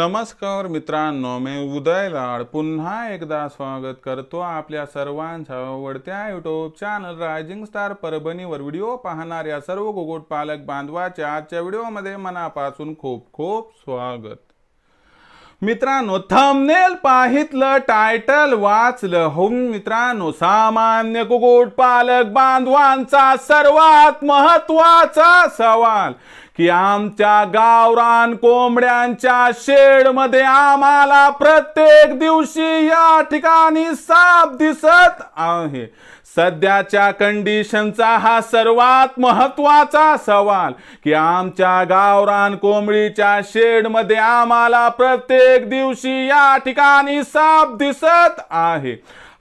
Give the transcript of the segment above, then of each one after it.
नमस्कार मित्रांनो मी उदय लाड. पुन्हा एकदा स्वागत करतो आपल्या सर्वांच्या आवडत्या युट्यूब चॅनल रायझिंग स्टार परभणीवर. व्हिडिओ पाहणाऱ्या सर्व गोगोट पालक बांधवाच्या आजच्या व्हिडिओमध्ये मनापासून खूप खूप स्वागत. मित्रांनो थंबनेल पाहितलं टायटल वाचलं. हो मित्रांनो सामान्य कुकुट पालक बांधवांचा सर्वात महत्त्वाचा सवाल. की आमच्या गावरान कोंबड्यांच्या शेडमध्ये आम्हाला प्रत्येक दिवशी या ठिकाणी साप दिसत आहे. सध्याच्या कंडिशनचा हा सर्वात महत्त्वाचा सवाल की आमच्या गावरान कोंबडीच्या शेडमध्ये आम्हाला प्रत्येक दिवशी या ठिकाणी साप दिसत आहे.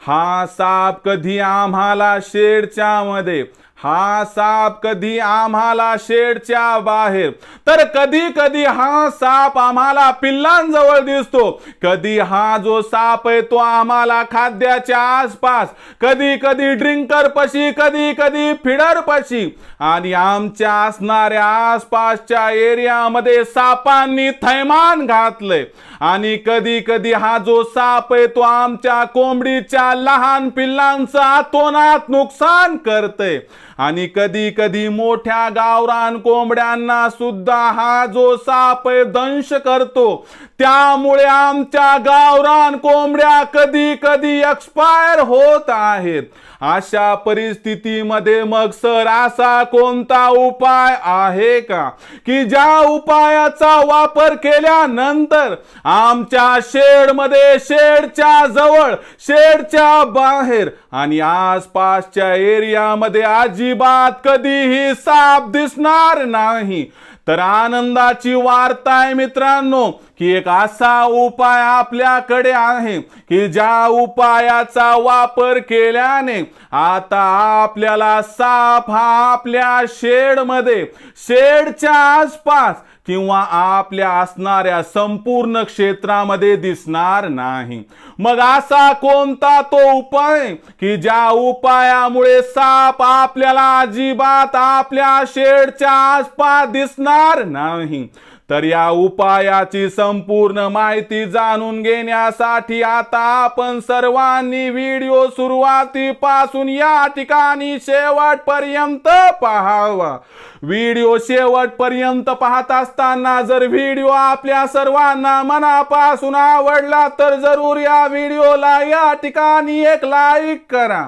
हा साप कधी आम्हाला शेडच्या मध्ये हा साप कधी आम्हाला शेडच्या बाहेर? तर कधी कधी हा साप आम्हाला पिल्लांजवळ दिसतो. कधी हा जो साप आहे तो आम्हाला खाद्याच्या आसपास कधी कधी ड्रिंकर पशी कधी कधी फिडर पशी आणि आमच्या असणाऱ्या आसपासच्या एरियामध्ये सापांनी थैमान घातलंय. आणि कधी कधी हा जो साप आहे तो आमच्या कोंबडीच्या लहान पिल्लांचं आतोनात नुकसान करतय. आणि कधी कधी मोठ्या गावरान कोंबड्यांना सुद्धा हा जो साप दंश करतो. त्यामुळे आमच्या गावरान कोंबड्या कधी कधी एक्सपायर होत आहेत. अशा परिस्थितीमध्ये मग सर असा कोणता उपाय आहे का? की ज्या उपायाचा वापर केल्यानंतर आमच्या शेडमध्ये शेडच्या जवळ शेडच्या बाहेर आणि आसपासच्या एरियामध्ये आजी अजिबात कधीही साप दिसणार नाही. तर आनंदाची वार्ता आहे मित्रांनो की एक असा उपाय आपल्याकडे आहे की ज्या उपायाचा वापर केल्याने आता आपल्याला साप हा आपल्या शेडमध्ये शेडच्या आसपास किंवा आपल्या असणाऱ्या संपूर्ण क्षेत्रामध्ये दिसणार नाही. मग असा कोणता तो उपाय की ज्या उपायामुळे साप आपल्याला अजिबात आपल्या शेडच्या आसपास दिसणार नाही? तर या उपायाची संपूर्ण माहिती जाणून घेण्यासाठी आता आपण सर्वांनी व्हिडिओ सुरुवातीपासून या ठिकाणी शेवटपर्यंत पाहावा. व्हिडिओ शेवटपर्यंत पाहत असताना जर व्हिडिओ आपल्या सर्वांना मनापासून आवडला तर जरूर या व्हिडिओला या ठिकाणी एक लाईक करा.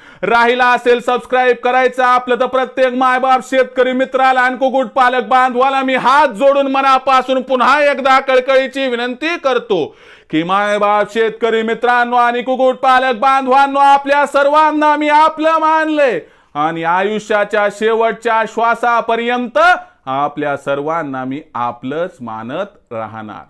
राहिला असेल सबस्क्राईब करायचं आपलं तर प्रत्येक मायबाप शेतकरी मित्राला आणि कुकुट पालक बांधवाला मी हात जोडून मनापासून पुन्हा एकदा कळकळीची विनंती करतो की मायबाप शेतकरी मित्रांनो आणि कुकुट पालक बांधवांनो आपल्या सर्वांना मी आपलं मानले आणि आयुष्याच्या शेवटच्या श्वासापर्यंत आपल्या सर्वांना मी आपलंच मानत राहणार.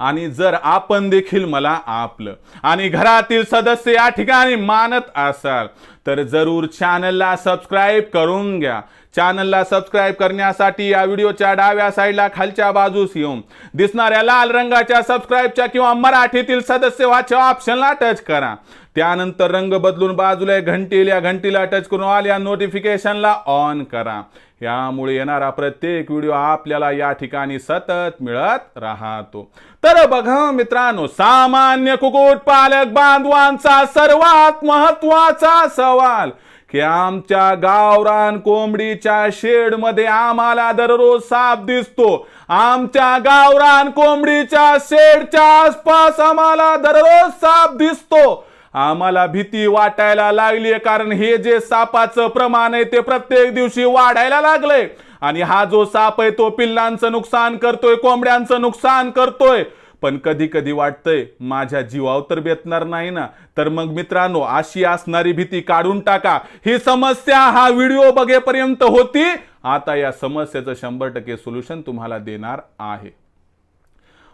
आणि जर आपण देखील मला आपलं आणि घरातील सदस्य या ठिकाणी मानत असाल तर जरूर चॅनलला सबस्क्राईब करून घ्या. चॅनलला सबस्क्राईब करण्यासाठी या व्हिडिओच्या डाव्या साईडला खालच्या बाजूस येऊन दिसणाऱ्या लाल रंगाच्या सबस्क्राईबच्या किंवा मराठीतील सदस्यवाच्या ऑप्शनला टच करा. त्यानंतर रंग बदलून बाजूला घंटील या घंटीला टच करून ऑल या नोटिफिकेशनला ऑन करा. यामुळे येणारा प्रत्येक व्हिडिओ आपल्याला या ठिकाणी सतत मिळत राहतो. तर बघा मित्रांनो सामान्य कुक्कुटपालक बांधवांचा सर्वात महत्त्वाचा सवाल की आमच्या गावरान कोंबडीच्या शेडमध्ये आम्हाला दररोज साप दिसतो. आमच्या गावरान कोंबडीच्या शेडच्या आसपास आम्हाला दररोज साप दिसतो. आम्हाला भीती वाटायला लागली कारण हे जे सापाचं प्रमाण आहे ते प्रत्येक दिवशी वाढायला लागलंय. आणि हा जो साप आहे तो पिल्लांचं नुकसान करतोय कोंबड्यांचं नुकसान करतोय. पण कधी कधी वाटतंय माझ्या जीवावर तर बेतणार नाही ना. तर मग मित्रांनो अशी असणारी भीती काढून टाका. ही समस्या हा व्हिडिओ बघेपर्यंत होती. आता या समस्येचं शंभर टक्के सोल्युशन तुम्हाला देणार आहे.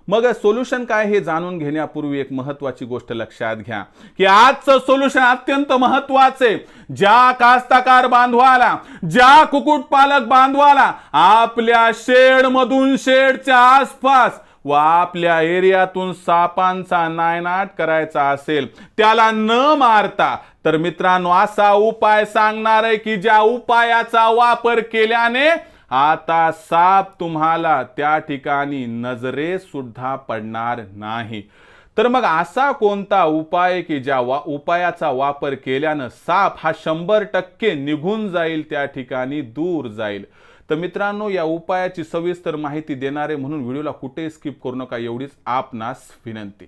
मग सोल्युशन काय हे जाणून घेण्यापूर्वी एक महत्वाची गोष्ट लक्षात घ्या की आजचं सोल्युशन अत्यंत महत्त्वाचे ज्या कास्तकार बांधवाला ज्या कुक्कुटपालक बांधवाला आपल्या शेड मधून शेडच्या आसपास व आपल्या एरियातून सापांचा नायनाट करायचा असेल त्याला न मारता तर मित्रांनो असा उपाय सांगणार आहे की ज्या उपायाचा वापर केल्याने आता साप तुम्हाला त्या ठिकाणी नजरे सुद्धा पडणार नाही. तर मग असा कोणता उपाय की ज्या वा उपायाचा वापर केल्यानं साप हा शंभर टक्के निघून जाईल त्या ठिकाणी दूर जाईल? तर मित्रांनो या उपायाची सविस्तर माहिती देणारे म्हणून व्हिडिओला कुठेही स्किप करू नका एवढीच आपणास विनंती.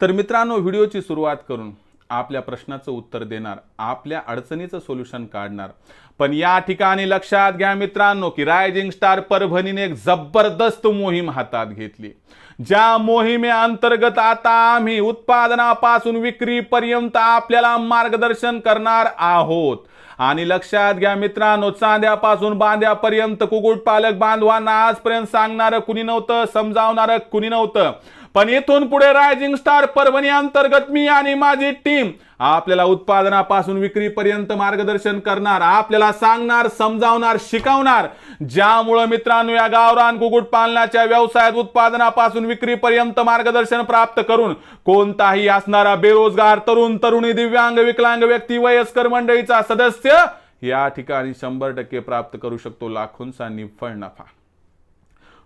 तर मित्रांनो व्हिडिओची सुरुवात करून आपल्या प्रश्नाचं उत्तर देणार आपल्या अडचणीचं सोल्युशन काढणार. पण या ठिकाणी लक्षात घ्या मित्रांनो की रायझिंग स्टार परभणीने एक जबरदस्त मोहीम हातात घेतली. ज्या मोहिमे अंतर्गत आता आम्ही उत्पादनापासून विक्रीपर्यंत आपल्याला मार्गदर्शन करणार आहोत. आणि लक्षात घ्या मित्रांनो चांद्यापासून बांध्यापर्यंत कुक्कुटपालक बांधवांना आजपर्यंत सांगणारं कुणी नव्हतं समजावणारं कुणी नव्हतं. पण इथून पुढे रायझिंग स्टार परभणी अंतर्गत मी आणि माझी टीम आपल्याला उत्पादनापासून विक्रीपर्यंत मार्गदर्शन करणार आपल्याला सांगणार समजावणार शिकवणार. ज्यामुळं मित्रांनो या गावरान कुक्कुट पालनाच्या व्यवसायात उत्पादनापासून विक्रीपर्यंत मार्गदर्शन प्राप्त करून कोणताही असणारा बेरोजगार तरुण तरुणी दिव्यांग विकलांग व्यक्ती वयस्कर मंडळीचा सदस्य या ठिकाणी शंभर टक्के प्राप्त करू शकतो लाखोंचा निव्वळ नफा.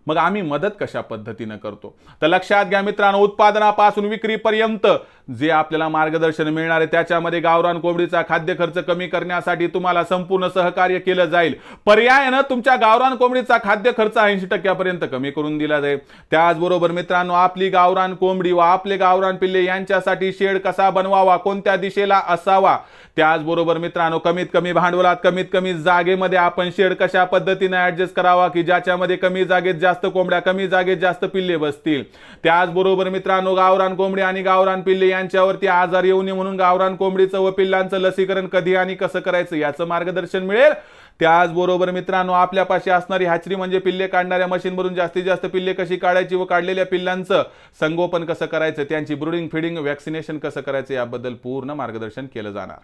मग आम्ही मदत कशा पद्धतीनं करतो? तर लक्षात घ्या मित्रांनो उत्पादनापासून विक्रीपर्यंत जे आपल्याला मार्गदर्शन मिळणार आहे त्याच्यामध्ये गावरान कोंबडीचा खाद्य खर्च कमी करण्यासाठी तुम्हाला संपूर्ण सहकार्य केलं जाईल. पर्यायानं तुमच्या गावरान कोंबडीचा खाद्य खर्च ऐंशी टक्क्यापर्यंत कमी करून दिला जाईल. त्याचबरोबर मित्रांनो आपली गावरान कोंबडी व आपले गावरान पिल्ले यांच्यासाठी शेड कसा बनवावा कोणत्या दिशेला असावा त्याचबरोबर मित्रांनो कमीत कमी भांडवलात कमीत कमी जागेमध्ये आपण शेड कशा पद्धतीने ऍडजस्ट करावा की ज्याच्यामध्ये कमी जागेत जास्त कोंबड्या कमी जागेत जास्त पिल्ले बसतील. त्याचबरोबर मित्रांनो गावरान कोंबडी आणि गावरान पिल्ले यांच्यावरती आजार येऊ नये म्हणून गावरान कोंबडीचं व पिल्लांचं लसीकरण कधी आणि कसं करायचं याचं मार्गदर्शन मिळेल. त्याचबरोबर मित्रांनो आपल्यापाशी असणारी हॅचरी म्हणजे पिल्ले काढणाऱ्या मशीनवरून जास्तीत जास्त पिल्ले कशी काढायची व काढलेल्या पिल्लांचं संगोपन कसं करायचं त्यांची ब्रुडिंग फिडिंग वॅक्सिनेशन कसं करायचं याबद्दल पूर्ण मार्गदर्शन केलं जाणार.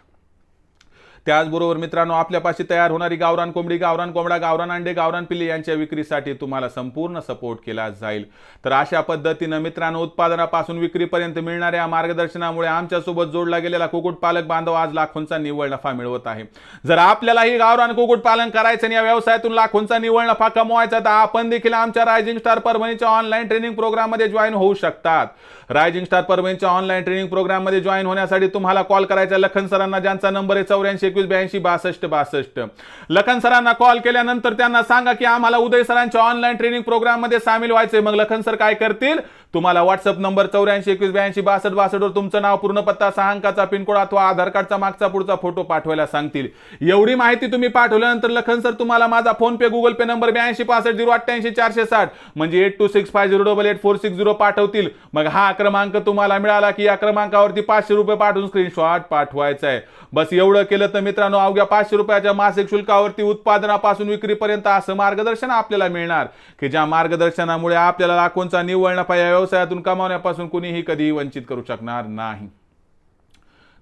त्याचबरोबर मित्रांनो आपल्यापाशी तयार होणारी गावरान कोंबडी गावरान कोंबडा गावरान अंडे गावरान पिल्ले यांच्या विक्रीसाठी तुम्हाला संपूर्ण सपोर्ट केला जाईल. तर अशा पद्धतीनं मित्रांनो उत्पादनापासून विक्रीपर्यंत मिळणाऱ्या मार्गदर्शनामुळे आमच्यासोबत जोडला गेलेला कुक्कुटपालक बांधव आज लाखोंचा निव्वळ नफा मिळवत आहे. जर आपल्यालाही गावरान कुक्कुटपालन करायचं आणि या व्यवसायातून लाखोंचा निव्वळ नफा कमवायचा तर आपण देखील आमच्या रायझिंग स्टार परभणीच्या ऑनलाईन ट्रेनिंग प्रोग्राममध्ये जॉईन होऊ शकतात. रायझिंग स्टार परभणीच्या ऑनलाईन ट्रेनिंग प्रोग्राममध्ये जॉईन होण्यासाठी तुम्हाला कॉल करायचा लखन सरांना ज्यांचा नंबर आहे चौऱ्याऐंशी एकवीस ब्याऐंशी बासष्ट बासष्ट. लखन सरांना कॉल केल्यानंतर त्यांना सांगा की आम्हाला उदय सरांच्या ऑनलाईन ट्रेनिंग प्रोग्राममध्ये सामील व्हायचे मग लखन सर काय करतील? तुम्हाला व्हॉट्सअप नंबर चौऱ्याऐंशी एकवीस ब्याऐंशी बासष्ट बासष्टवर तुमचं नाव पूर्ण पत्ता सहा अंकाचा पिनकोड अथवा आधार कार्डचा मागचा पुढचा फोटो पाठवायला सांगतील. एवढी माहिती तुम्ही पाठवल्यानंतर लखन सर तुम्हाला माझा PhonePe Google Pay number ब्याऐंशी पासष्ट झिरो अठ्ठ्याऐंशी चारशे साठ म्हणजे eight two six five zero double eight four six zero पाठवतील. मग हा क्रमांक तुम्हाला मिळाला की या क्रमांकावरती पाचशे रुपये पाठवून स्क्रीनशॉट पाठवायचा आहे. बस एवढं केलं तर मित्रांनो अवघ्या पाचशे रुपयाच्या मासिक शुल्कावरती उत्पादनापासून विक्रीपर्यंत असं मार्गदर्शन आपल्याला मिळणार. की ज्या मार्गदर्शनामुळे आपल्याला लाखोंचा निव्वळ नफा व्यवसायातून कमावण्यापासून कुणीही कधीही वंचित करू शकणार नाही.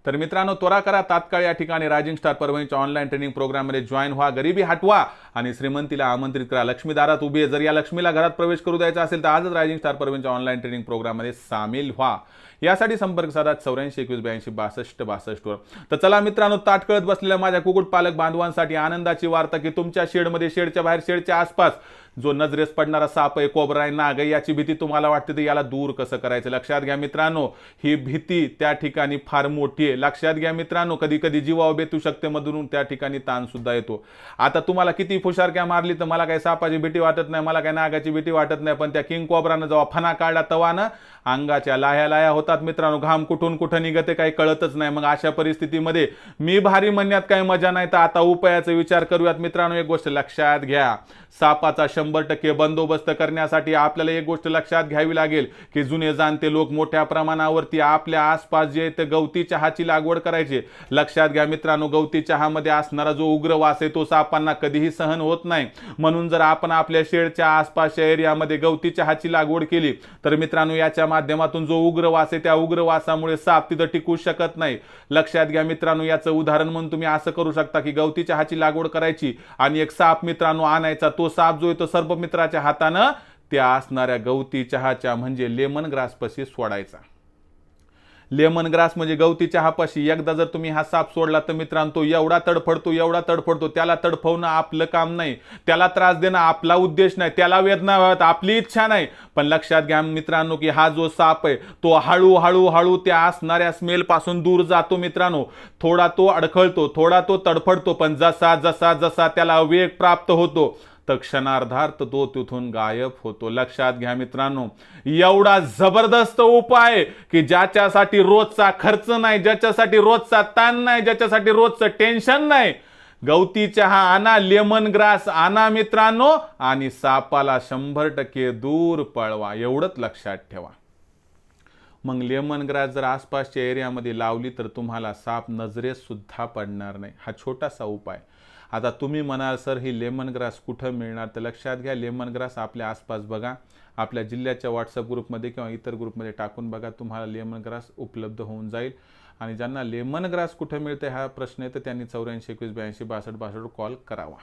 तर मित्रांनो त्वरा करा तात्काळ या ठिकाणी रायझिंग स्टार परभणीच्या ऑनलाईन ट्रेनिंग प्रोग्राममध्ये जॉईन व्हा गरिबी हटवा आणि श्रीमंतीला आमंत्रित करा. लक्ष्मी दारात उभी आहे. जर या लक्ष्मीला घरात प्रवेश करू द्यायचा असेल तर आजच रायझिंग स्टार परभणीच्या ऑनलाईन ट्रेनिंग प्रोग्राममध्ये सामील व्हा. यासाठी संपर्क साधा चौऱ्याऐंशी एकवीस ब्याऐंशी बासष्ट बासष्टवर तर चला मित्रांनो ताटकळत बसलेल्या माझ्या कुकुट पालक बांधवांसाठी आनंदाची वार्ता की तुमच्या शेडमध्ये शेडच्या बाहेर शेडच्या आसपास जो नजरेस पडणारा साप आहे कोबरा आहे नाग याची भीती तुम्हाला वाटते तर याला दूर कसं करायचं? लक्षात घ्या मित्रांनो ही भीती त्या ठिकाणी फार मोठी आहे. लक्षात घ्या मित्रांनो कधी कधी जीवावर बेतू शकते मधून त्या ठिकाणी ताण सुद्धा येतो. आता तुम्हाला किती फुशारक्या मारली तर मला काही सापाची भीती वाटत नाही मला काही नागाची भीती वाटत नाही पण त्या किंग कोबरानं जेव्हा फना काढला तवानं अंगाच्या लाह्या लाह्या होतात मित्रांनो. घाम कुठून कुठं निघते काही कळतच नाही. मग अशा परिस्थितीमध्ये मी भारी म्हणण्यात काही मजा नाही तर आता उपायाचा विचार करूयात. मित्रांनो एक गोष्ट लक्षात घ्या. सापाचा शंभर टक्के बंदोबस्त करण्यासाठी आपल्याला एक गोष्ट लक्षात घ्यावी लागेल की जुने जाणते लोक मोठ्या प्रमाणावरती आपल्या आसपास जे ते गवती चहाची लागवड करायचे. लक्षात घ्या मित्रांनो गवती चहामध्ये असणारा जो उग्र वास आहे तो सापांना कधीही सहन होत नाही. म्हणून जर आपण आपल्या शेडच्या आसपासच्या एरियामध्ये गवती चहाची लागवड केली तर मित्रांनो याच्या माध्यमातून जो उग्र वास आहे त्या उग्रवासामुळे साप तिथं टिकू शकत नाही. लक्षात घ्या मित्रांनो याचं उदाहरण म्हणून तुम्ही असं करू शकता की गवती चहाची लागवड करायची आणि एक साप मित्रांनो आणायचा तो साप जो आहे तो सर्पमित्राच्या हातानं त्या असणाऱ्या गवती चहाच्या म्हणजे लेमन ग्रासपशी सोडायचा. लेमन ग्रास म्हणजे गवती चहापाशी. एकदा जर तुम्ही हा साप सोडला तर मित्रांनो तो एवढा तडफडतो एवढा तडफडतो. त्याला तडफवणं आपलं काम नाही. त्याला त्रास देणं आपला उद्देश नाही. त्याला वेदना व्हाव्यात आपली इच्छा नाही. पण लक्षात घ्या मित्रांनो की हा जो साप आहे तो हळूहळू हळू हळू त्या असणाऱ्या स्मेल पासून दूर जातो मित्रांनो. थोडा तो अडखळतो थोडा तो तडफडतो पण जसा जसा जसा त्याला वेग प्राप्त होतो तर क्षणार्धार्थ तो तिथून गायब होतो. लक्षात घ्या मित्रांनो एवढा जबरदस्त उपाय की ज्याच्यासाठी रोजचा खर्च नाही ज्याच्यासाठी रोजचा ताण नाही ज्याच्यासाठी रोजचं टेन्शन नाही. गवती चहा आणा लेमन ग्रास आणा मित्रांनो आणि सापाला शंभर टक्के दूर पळवा. एवढंच लक्षात ठेवा. मग लेमन ग्रास जर आसपासच्या एरियामध्ये लावली तर तुम्हाला साप नजरेत सुद्धा पडणार नाही. हा छोटासा उपाय. आता तुम्ही म्हणाल सर ही लेमन ग्रास कुठं मिळणार? तर लक्षात घ्या लेमन ग्रास आपल्या आसपास बघा. आपल्या जिल्ह्याच्या व्हॉट्सअप ग्रुपमध्ये किंवा इतर ग्रुपमध्ये टाकून बघा तुम्हाला लेमन ग्रास उपलब्ध होऊन जाईल. आणि ज्यांना लेमन ग्रास कुठं मिळते हा प्रश्न आहे तर त्यांनी चौऱ्याऐंशी एकवीस ब्याऐंशी बासष्ट बासष्ट कॉल करावा.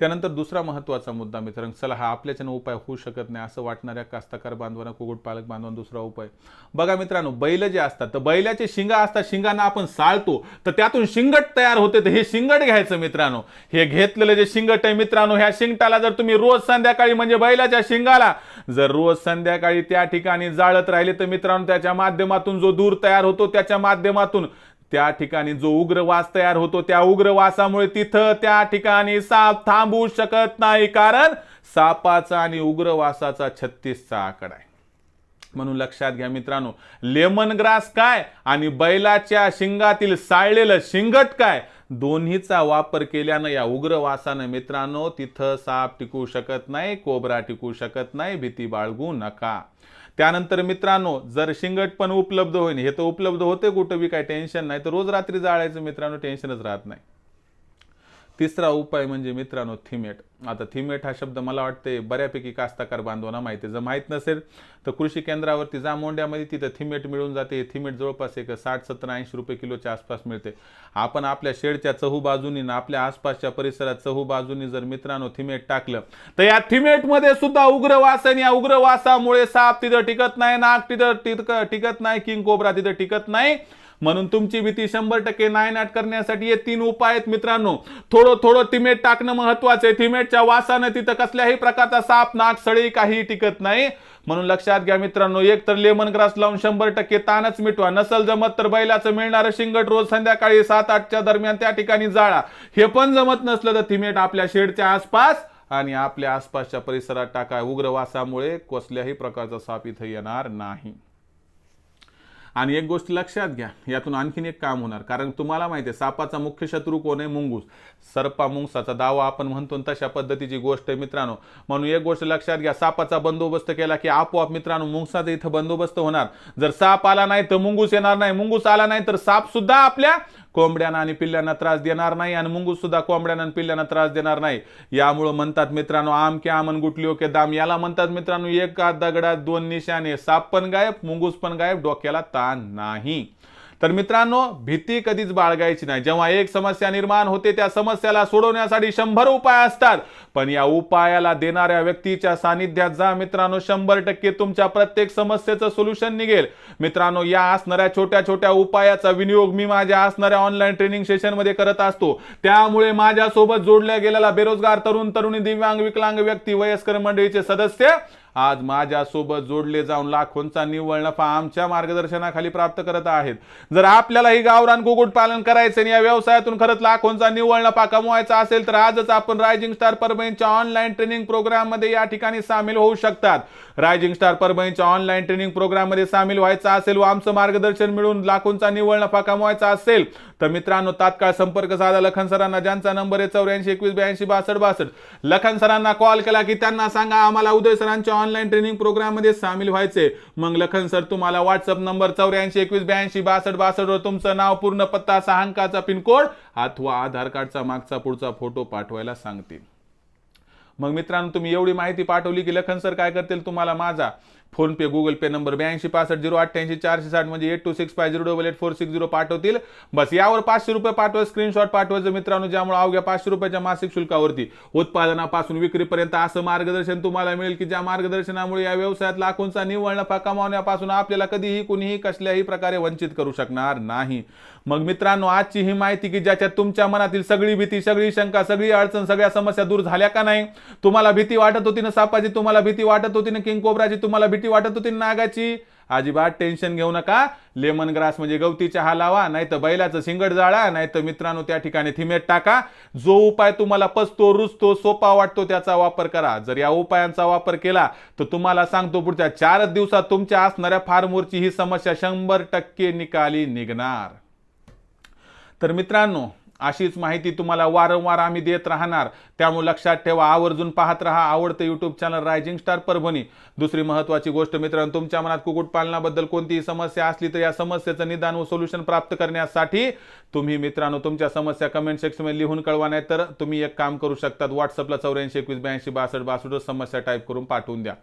त्यानंतर दुसरा महत्त्वाचा मुद्दा मित्रांनो चला हा आपल्याच्यानं उपाय होऊ शकत नाही असं वाटणाऱ्या कास्तकार बांधवांना कुक्कुटपालक बांधवांना दुसरा उपाय. बघा मित्रांनो बैल जे असतात तर बैलाचे शिंगा असतात शिंगांना आपण साळतो तर त्यातून शिंगट तयार होते तर हे शिंगट घ्यायचं मित्रांनो. हे घेतलेलं जे शिंगट आहे मित्रांनो ह्या शिंगटाला जर तुम्ही रोज संध्याकाळी म्हणजे बैलाच्या शिंगाला जर रोज संध्याकाळी त्या ठिकाणी जाळत राहिले तर मित्रांनो त्याच्या माध्यमातून जो दूर तयार होतो त्याच्या माध्यमातून त्या ठिकाणी जो उग्र वास तयार होतो त्या उग्र वासामुळे तिथं त्या ठिकाणी साप थांबू शकत नाही कारण सापाचा आणि उग्र वासाचा छत्तीसचा आकडा आहे. म्हणून लक्षात घ्या मित्रांनो लेमन ग्रास काय आणि बैलाच्या शिंगातील साळलेलं शिंगट काय दोन्हीचा वापर केल्यानं या उग्र वासानं मित्रांनो तिथं साप टिकू शकत नाही कोबरा टिकू शकत नाही भीती बाळगू नका. त्यानंतर मित्रांनो जर शिंगट पण उपलब्ध होईल हे तर उपलब्ध होते कुठं बी काय टेन्शन नाही. तर रोज रात्री जाळायचं मित्रांनो टेन्शनच राहत नाही. तिसरा उपाय म्हणजे मित्रांनो थिमेट. आता थिमेट हा शब्द मला वाटते बऱ्यापैकी कास्ताकार बांधवांना माहिती आहे. जर माहीत नसेल तर कृषी केंद्रावरती जा मोंड्यामध्ये तिथं थिमेट मिळून जाते. हे थिमेट जवळपास एक साठ सत्तर ऐंशी रुपये किलोच्या आसपास मिळते. आपण आपल्या शेडच्या चहू बाजूनी ना आपल्या आसपासच्या परिसरात चहू बाजूनी जर मित्रांनो थिमेट टाकलं तर या थिमेटमध्ये सुद्धा उग्र वास या उग्र वासामुळे साप तिथं टिकत नाही नाक तिथं टिकत नाही किंग कोबरा तिथं टिकत नाही. म्हणून तुमची भीती शंभर टक्के नायनाट करण्यासाठी हे तीन उपाय आहेत मित्रांनो. थोडं थोडं थिमेट टाकणं महत्वाचं आहे. थिमेटच्या वासानं तिथं कसल्याही प्रकारचा साप नाक सळी काही टिकत नाही. म्हणून लक्षात घ्या मित्रांनो एक तर लेमन ग्रास लावून शंभर टक्के ताणच मिटवा. नसल जमत तर बैलाचं मिळणारं शिंगट रोज संध्याकाळी सात आठच्या दरम्यान त्या ठिकाणी जाळा. हे पण जमत नसलं तर थिमेट आपल्या शेडच्या आसपास आणि आपल्या आसपासच्या परिसरात टाका. उग्र वासामुळे कसल्याही प्रकारचा साप इथं येणार नाही. आणि एक गोष्ट लक्षात घ्या यातून आणखीन एक काम होणार. कारण तुम्हाला माहिती आहे सापाचा मुख्य शत्रू कोण आहे? मुंगूस. सर्पा मुंगसाचा दावा आपण म्हणतो तशा पद्धतीची गोष्ट आहे मित्रांनो. म्हणून एक गोष्ट लक्षात घ्या सापाचा बंदोबस्त केला की आपोआप मित्रांनो मुंगसाचा इथं बंदोबस्त होणार. जर साप आला नाही तर मुंगूस येणार नाही मुंगूस आला नाही तर साप सुद्धा आपल्या कोंबड्यांना आणि पिल्ल्यांना त्रास देणार नाही आणि मुंगूस सुद्धा कोंबड्यांना आणि पिल्ल्यांना त्रास देणार नाही. यामुळं म्हणतात मित्रांनो आम के आमन गुटली ओके दाम. याला म्हणतात मित्रांनो एका दगडात दोन निशाणे साप पण गायब मुंगूस पण गायब डोक्याला ताण नाही. तर मित्रांनो भीती कधीच बाळगायची नाही. जेव्हा एक समस्या निर्माण होते त्या समस्याला सोडवण्यासाठी शंभर उपाय असतात. पण या उपायाला देणाऱ्या व्यक्तीच्या सानिध्यात जा मित्रांनो. शंभर टक्के तुमच्या प्रत्येक समस्येचं सोल्युशन निघेल. मित्रांनो या असणाऱ्या छोट्या छोट्या उपायाचा विनियोग मी माझ्या असणाऱ्या ऑनलाईन ट्रेनिंग सेशनमध्ये करत असतो. त्यामुळे माझ्यासोबत जोडल्या गेलेला बेरोजगार तरुण तरुणी दिव्यांग विकलांग व्यक्ती वयस्कर मंडळीचे सदस्य आज माझ्यासोबत जोडले जाऊन लाखोंचा निव्वळ नफा आमच्या मार्गदर्शनाखाली प्राप्त करत आहेत. जर आपल्यालाही गावरान कुक्कुटपालन करायचं आणि या व्यवसायातून खरंच लाखोंचा निव्वळ नफा कमवायचा असेल तर आजच आपण रायझिंग स्टार परभणीच्या ऑनलाईन ट्रेनिंग प्रोग्राममध्ये या ठिकाणी सामील होऊ शकतात. रायझिंग स्टार परभणीच्या ऑनलाईन ट्रेनिंग प्रोग्राममध्ये सामील व्हायचं असेल व आमचं मार्गदर्शन मिळून लाखोंचा निव्वळ नफा कमवायचा असेल तर मित्रांनो तात्काळ संपर्क साधा लखन सरांना ज्यांचा नंबर आहे चौऱ्याऐंशी एकवीस ब्याऐंशी बासष्ट बासष्ट. लखन सरांना कॉल केला की त्यांना सांगा आम्हाला उदय सरांच्या ऑनलाईन ट्रेनिंग प्रोग्राममध्ये सामील व्हायचे. मग लखन सर तुम्हाला व्हॉट्सअप नंबर चौऱ्याऐंशी एकवीस ब्याऐंशी बासष्ट बासष्ट वर तुमचं नाव पूर्ण पत्ता सहा अंकाचा पिनकोड अथवा आधार कार्डचा मागचा पुढचा फोटो पाठवायला सांगतील. मग मित्रांनो तुम्ही एवढी माहिती पाठवली की लखन सर काय करतील? तुम्हाला माझा PhonePe Google Pay number ब्याऐंशी पासष्ट झिरो अठ्ठ्याऐंशी चारशे साठ म्हणजे eight two six five zero double eight four six zero पाठवतील. बस यावर पाचशे रुपये पाठवा स्क्रीनशॉट पाठवायचं मित्रांनो ज्यामुळे अवघ्या पाचशे रुपयाच्या मासिक शुल्कावरती उत्पादनापासून विक्रीपर्यंत असं मार्गदर्शन तुम्हाला मिळेल की ज्या मार्गदर्शनामुळे या व्यवसायात लाखोंचा निव्वळ नफा कमावण्यापासून आपल्याला कधीही कुणीही कसल्याही प्रकारे वंचित करू शकणार नाही. मग मित्रांनो आजची ही माहिती की ज्याच्यात तुमच्या मनातील सगळी भीती सगळी शंका सगळी अडचण सगळ्या समस्या दूर झाल्या का नाही? तुम्हाला भीती वाटत होती ना सापाची तुम्हाला भीती वाटत होती ना किंग कोबराची तुम्हाला भीती वाटत होती नागाची. अजिबात टेन्शन घेऊ नका. लेमन ग्रास म्हणजे गवती चहा लावा नाही तर बैलाचं शिंगड जाळा नाही तर मित्रांनो त्या ठिकाणी थिमेट टाका. जो उपाय तुम्हाला पचतो रुचतो सोपा वाटतो त्याचा वापर करा. जर या उपायांचा वापर केला तर तुम्हाला सांगतो पुढच्या चारच दिवसात तुमच्या असणाऱ्या फार्मोरची ही समस्या शंभर टक्के निकाली निघणार. तर मित्रांनो अशीच माहिती तुम्हाला वारंवार आम्ही देत राहणार. त्यामुळे लक्षात ठेवा आवर्जून पाहत राहा आवडतं YouTube channel rising star Parbhani. दुसरी महत्वाची गोष्ट मित्रांनो तुमच्या मनात कुक्कुटपालनाबद्दल कोणतीही समस्या असली तर या समस्येचं निदान व सोल्युशन प्राप्त करण्यासाठी तुम्ही मित्रांनो तुमच्या समस्या कमेंट सेक्शनमध्ये लिहून कळवा नाही तर तुम्ही एक काम करू शकतात. व्हॉट्सअपला चौऱ्याऐंशी एकवीस ब्याऐंशी बासष्ट बासष्ट समस्या टाईप करून पाठवून द्या.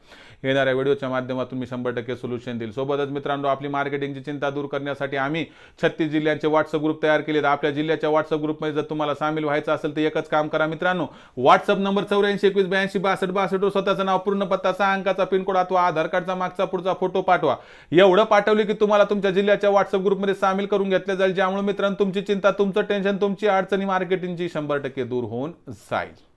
येणाऱ्या व्हिडिओच्या माध्यमातून मी शंभर टक्के सोल्युशन देईल. सोबतच मित्रांनो आपली मार्केटिंगची चिंता दूर करण्यासाठी आम्ही छत्तीस जिल्ह्यांचे व्हॉट्सअप ग्रुप तयार केले आपल्या जिल्ह्याच्या व्हॉट्सअप ग्रुपमध्ये जर तुम्हाला सामील व्हायचं असेल तर एकच काम करा मित्रांनो व्हॉट्सअप नंबर चौऱ्याऐंशी एकवीस ब्याऐंशी बासष्ट बासष्ट स्वतःचं नाव पूर्ण पत्ता सहा अंकाचा पिनकोड अथवा आधार कार्डचा मागचा पुढचा फोटो पाठवा. एवढं पाठवले की तुम्हाला तुमच्या जिल्ह्याच्या व्हॉट्सअप ग्रुपमध्ये सामील करून घेतलं जाईल ज्यामुळे मित्रांनो तुमची चिंता तुमचं टेन्शन तुमची अडचणी मार्केटिंगची शंभर टक्के दूर होऊन जाईल.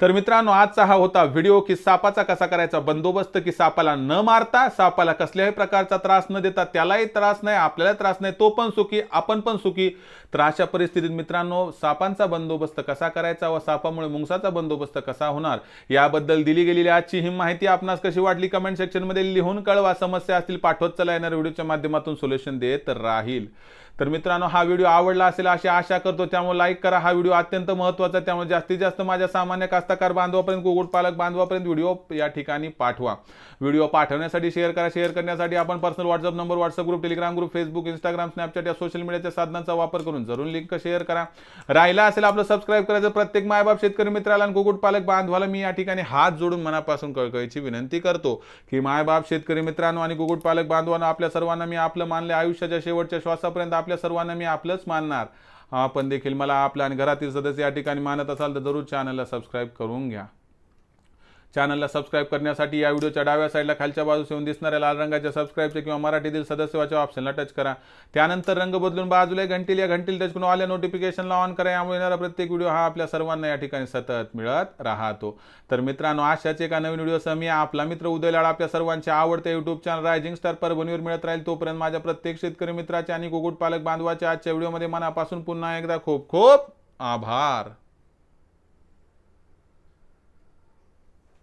तर मित्रांनो आजचा हा होता व्हिडिओ की सापाचा कसा करायचा बंदोबस्त की सापाला न मारता सापाला कसल्याही प्रकारचा त्रास न देता त्यालाही त्रास नाही आपल्याला त्रास नाही तो पण सुखी आपण पण सुखी. तर अशा परिस्थितीत मित्रांनो सापांचा बंदोबस्त कसा करायचा व सापामुळे मुंगसाचा बंदोबस्त कसा होणार याबद्दल दिली गेलेली आजची ही माहिती आपणास कशी वाटली कमेंट सेक्शनमध्ये लिहून कळवा. समस्या असतील पाठवत चला येणार व्हिडिओच्या माध्यमातून सोल्युशन देत राहील. तर मित्रांनो हा व्हिडिओ आवडला असेल अशी आशा करतो. त्यामुळे लाईक करा. हा व्हिडिओ अत्यंत महत्त्वाचा त्यामुळे जास्तीत जास्त माझ्या सामान्य कास्तकार बांधवापर्यंत कुक्कुटपालक बांधवापर्यंत व्हिडिओ या ठिकाणी पाठवा. व्हिडिओ पाठवण्यासाठी शेअर करा. शेअर करण्यासाठी आपण personal WhatsApp number WhatsApp group Telegram group Facebook Instagram Snapchat या सोशल मीडियाच्या साधनांचा वापर करून जरूर लिंक शेअर करा. राहिला असेल आपलं सबस्क्राईब करायचं प्रत्येक मायबाप शेतकरी मित्राला आणि कुक्कुटपालक बांधवाला मी या ठिकाणी हात जोडून मनापासून कळकळीची विनंती करतो की मायबाप शेतकरी मित्रांनो आणि कुक्कुटपालक बांधवांना आपल्या सर्वांना मी आपलं मानले आयुष्याच्या शेवटच्या श्वासापर्यंत आपल्या सर्वांना मी आपलंच मानणार. आपण देखील मला आपल्या आणि घरातील सदस्य या ठिकाणी मानत असाल तर जरूर चॅनलला सबस्क्राईब करून घ्या. चॅनलला सबस्क्राईब करण्यासाठी या व्हिडिओच्या डाव्या साईडला खालच्या बाजूस येऊन दिसणाऱ्या लाल रंगाच्या सबस्क्राईबचे किंवा मराठीतील सदस्यवाच्या ऑप्शनला टच करा. त्यानंतर रंग बदलून बाजूला घंटील या घंटील टच करून आल्या नोटिफिकेशनला ऑन करा. यामुळे येणारा प्रत्येक व्हिडिओ हा आपल्या सर्वांना या ठिकाणी सतत मिळत राहतो. तर मित्रांनो अशाच एका नवीन व्हिडिओसह मी आपला मित्र उदय लाड आपल्या सर्वांचे आवडते युट्यूब चॅनल रायझिंग स्टार परभणीवर मिळत राहील. तोपर्यंत माझ्या प्रत्येक शेतकरी मित्राचे आणि कुक्कुटपालक बांधवाच्या आजच्या व्हिडिओमध्ये मनापासून पुन्हा एकदा खूप खूप आभार.